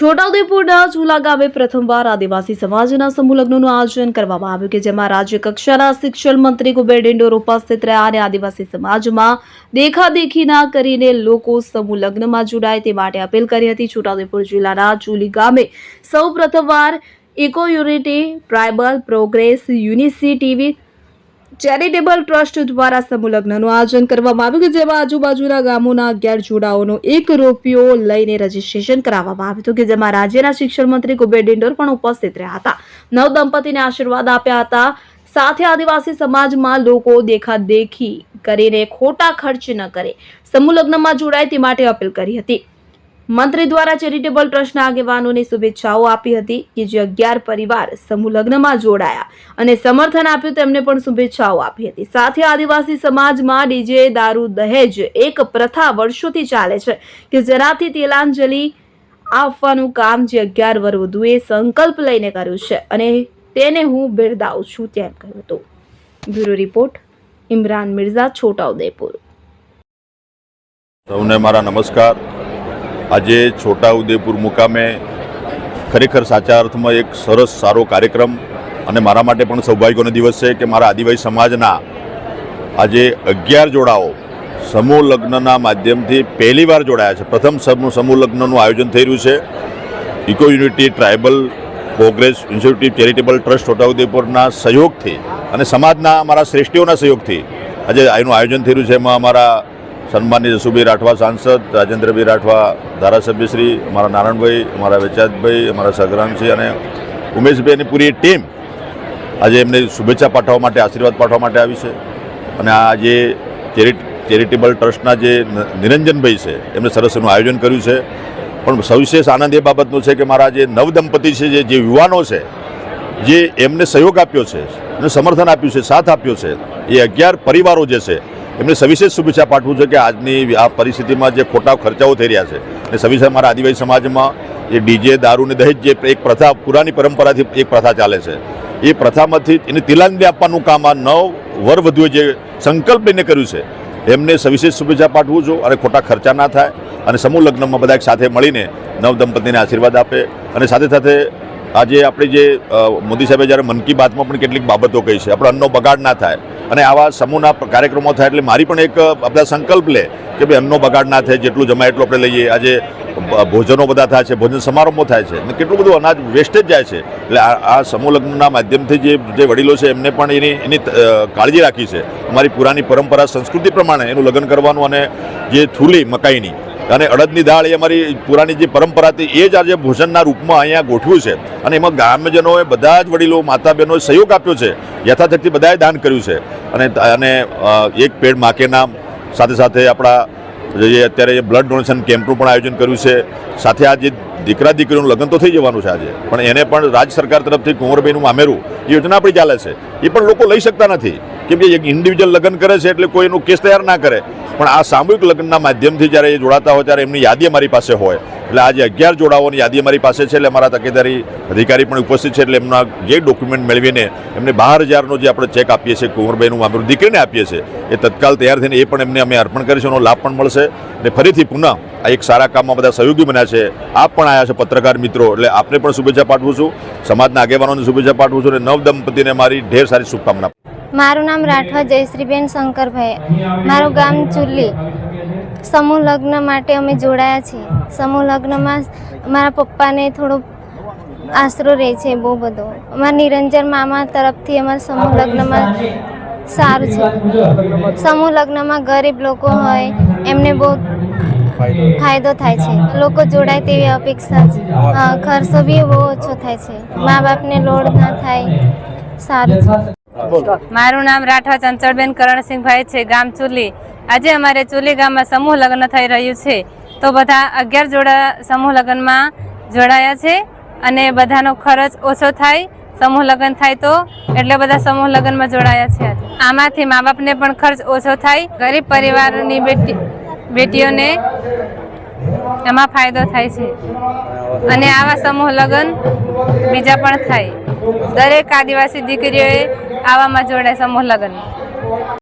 છોટાઉદેપુરના ચુલા ગામે પ્રથમવાર આદિવાસી સમાજના સમૂહ લગ્નનું આયોજન કરવામાં આવ્યું કે જેમાં રાજ્ય કક્ષાના શિક્ષણ મંત્રી કુબેર ડિંડોર ઉપસ્થિત રહ્યા અને આદિવાસી સમાજમાં દેખાદેખી ના કરીને લોકો સમૂહ લગ્નમાં જોડાય તે માટે અપીલ કરી હતી. છોટાઉદેપુર જિલ્લાના ચુલી ગામે સૌ પ્રથમવાર ઇકો યુનિટી, ટ્રાઇબલ પ્રોગ્રેસ યુનિસિટીવી ચેરિટેબલ ટ્રસ્ટ દ્વારા સમૂહ લગ્નનું આયોજન કરવામાં આવ્યું કે જેમાં આજુબાજુના ગામોના અગિયાર જોડાઓનો એક રૂપિયો લઈને રજીસ્ટ્રેશન કરાવવામાં આવ્યું હતું કે જેમાં રાજ્યના શિક્ષણ મંત્રી કુબેર ડિંડોર પણ ઉપસ્થિત રહ્યા હતા. નવ દંપતીને આશીર્વાદ આપ્યા હતા. સાથે આદિવાસી સમાજમાં લોકો દેખાદેખી કરીને ખોટા ખર્ચ ન કરે. સમૂહ લગ્નમાં જોડાય તે માટે અપીલ કરી હતી. મંત્રી દ્વારા ચેરિટેબલ ટ્રસ્ટના આગેવાનોને શુભેચ્છાઓ આપી હતી કે જે અગિયાર પરિવાર સમૂહ લગ્નમાં જોડાયા અને સમર્થન આપ્યું તેમને પણ શુભેચ્છાઓ આપી હતી. સાથે આદિવાસી સમાજમાં ડીજે, દારૂ, દહેજ એક પ્રથા વર્ષોથી ચાલે છે કે જેનાથી તેલાંજલિ આપવાનું કામ જે અગિયાર વર વધુએ સંકલ્પ લઈને કર્યું છે અને તેને હું બિરદાવું છું તેમ કહ્યું હતું. Bureau report, Imran Mirza, Chhota Udepur. સૌને મારા નમસ્કાર. આજે છોટા ઉદેપુર મુકામે ખરેખર સાચા અર્થમાં એક સરસ, સારો કાર્યક્રમ અને મારા માટે પણ સૌભાગ્યનો દિવસ છે કે મારા આદિવાસી સમાજના આજે અગિયાર જોડાઓ સમૂહ લગ્નના માધ્યમથી પહેલીવાર જોડાયા છે. પ્રથમ સમૂહ લગ્નનું આયોજન થઈ રહ્યું છે. Eco unity tribal progress institute charitable trust છોટાઉદેપુરના સહયોગથી અને સમાજના, અમારા શ્રેષ્ઠીઓના સહયોગથી આજે આનું આયોજન થઈ રહ્યું છે. એમાં અમારા સન્માનીય જસુભાઈ રાઠવા સાંસદ, રાજેન્દ્રભાઈ રાઠવા ધારાસભ્યશ્રી અમારા નારાયણભાઈ, અમારા વેચાતભાઈ, અમારા સગરામસિંહ અને ઉમેશભાઈની પૂરી ટીમ આજે એમને શુભેચ્છા પાઠવવા માટે, આશીર્વાદ પાઠવવા માટે આવી છે. અને આ જે ચેરિટ, ચેરિટેબલ ટ્રસ્ટના જે નિરંજનભાઈ છે એમણે સરસ એનું આયોજન કર્યું છે. પણ સવિશેષ આનંદ એ બાબતનો છે કે મારા જે નવદંપતિ છે, જે જે યુવાનો છે, જે એમને સહયોગ આપ્યો છે અને સમર્થન આપ્યું છે, સાથ આપ્યો છે, એ અગિયાર પરિવારો જે છે એમને સવિશેષ શુભેચ્છા પાઠવું છે કે આજની આ પરિસ્થિતિમાં જે ખોટા ખર્ચાઓ થઈ રહ્યા છે અને સવિશેષ મારા આદિવાસી સમાજમાં એ ડીજે, દારૂ ને દહેજ જે એક પ્રથા, પુરાની પરંપરાથી એક પ્રથા ચાલે છે. એ પ્રથામાંથી એને તિલાંજલિ આપવાનું કામ આ નવ વર વધુએ જે સંકલ્પ લઈને કર્યું છે, એમને સવિશેષ શુભેચ્છા પાઠવું છું અને ખોટા ખર્ચા ના થાય અને સમૂહ લગ્નમાં બધા સાથે મળીને નવ દંપતીને આશીર્વાદ આપે અને સાથે સાથે આજે આપણે જે મોદી સાહેબે જ્યારે મન કી બાતમાં પણ કેટલીક બાબતો કહી છે, આપણો અન્નનો બગાડ ના થાય અને આવા સમૂહના કાર્યક્રમો થાય એટલે મારી પણ એક બધા સંકલ્પ લે કે ભાઈ અન્નનો બગાડ ના થાય, જેટલું જમાય એટલું આપણે લઈએ. આજે ભોજનો બધા થાય છે, ભોજન સમારંભો થાય છે અને કેટલું બધું અનાજ વેસ્ટેજ જાય છે. એટલે આ આ સમૂહ લગ્નના માધ્યમથી જે જે વડીલો છે, એમને પણ એની એની કાળજી રાખી છે. અમારી પુરાની પરંપરા, સંસ્કૃતિ પ્રમાણે એનું લગ્ન કરવાનું અને જે થૂલી, મકાઈની અને અડદની દાળ એ અમારી પુરાની જે પરંપરા હતી, એ જ આજે ભોજનના રૂપમાં અહીંયા ગોઠવ્યું છે. અને એમાં ગ્રામ્યજનોએ બધા જ વડીલો માતા બહેનોએ સહયોગ આપ્યો છે યથાશક્તિ બધાએ દાન કર્યું છે. અને અને એક પેડ માકે નામ સાથે સાથે આપણા જે અત્યારે જે બ્લડ ડોનેશન કેમ્પનું પણ આયોજન કર્યું છે. સાથે આ જે દીકરા દીકરીનું લગ્ન તો થઈ જવાનું છે આજે. પણ એને પણ રાજ્ય સરકાર તરફથી કુંવરબેનું મામેરું યોજના આપણી ચાલે છે. એ પણ લોકો લઈ શકતા નથી. કેમ કે ઇન્ડિવિજ્યુઅલ લગ્ન કરે છે એટલે કોઈ એનું કેસ તૈયાર ના કરે. પણ આ સામૂહિક લગ્નના માધ્યમથી જ્યારે એ જોડાતા હોય ત્યારે એમની યાદી અમારી પાસે હોય. એટલે આજે અગિયાર જોડાઓની યાદી અમારી પાસે છે, એટલે અમારા તકેદારી અધિકારી પણ ઉપસ્થિત છે, એટલે એમના જે ડોક્યુમેન્ટ મેળવીને એમને બાર હજારનો જે આપણે ચેક આપીએ છીએ કુંવરભાઈનું મામેરું દીકરીને આપીએ છીએ, એ તત્કાલ તૈયાર થઈને એ પણ એમને અમે અર્પણ કરીશું, એનો લાભ પણ મળશે. અને ફરીથી પુનઃ આ એક સારા કામમાં બધા સહયોગી બન્યા છે. આપ પણ આવ્યા છે પત્રકાર મિત્રો, એટલે આપને પણ શુભેચ્છા પાઠવું છું. સમાજના આગેવાનોને શુભેચ્છા પાઠવું છું, અને નવ દંપતીને મારી ઢેર સારી શુભકામના. મારું નામ રાઠવા જયશ્રીબેન શંકરભાઈ. મારું ગામ ચુલ્લી. સમૂહ લગ્ન માટે અમે જોડાયા છીએ. સમૂહ લગ્નમાં મારા પપ્પાને થોડો આશરો રહે છે, બહુ બધો. અમારા નિરંજન મામા તરફથી અમારા સમૂહ લગ્નમાં સારું છે. સમૂહ લગ્નમાં ગરીબ લોકો હોય, એમને બહુ ફાયદો થાય છે. લોકો જોડાય તેવી અપેક્ષા છે. ખર્ચો બી બહુ ઓછો થાય છે. મા બાપને લોડ ના થાય. સારું છે. મારું નામ રાઠવા ચંચળબેન કરણસિંહભાઈ છે ગામ ચુલી. આજે અમારે ચુલી ગામમાં સમૂહ લગ્ન થઈ રહ્યું છે. તો બધા અગિયાર જોડા સમૂહ લગ્નમાં જોડાયા છે અને બધાનો ખર્ચ ઓછો થાય સમૂહ લગ્ન થાય તો એટલે બધા સમૂહ લગ્નમાં જોડાયા છે આમાંથી મા બાપને પણ ખર્ચ ઓછો થાય ગરીબ પરિવારની બેટી બેટીઓને એમાં ફાયદો થાય છે. અને આવા સમૂહ લગ્ન બીજા પણ થાય. દરેક આદિવાસી દીકરીઓએ આવામાં જોડાય સમૂહ લગ્ન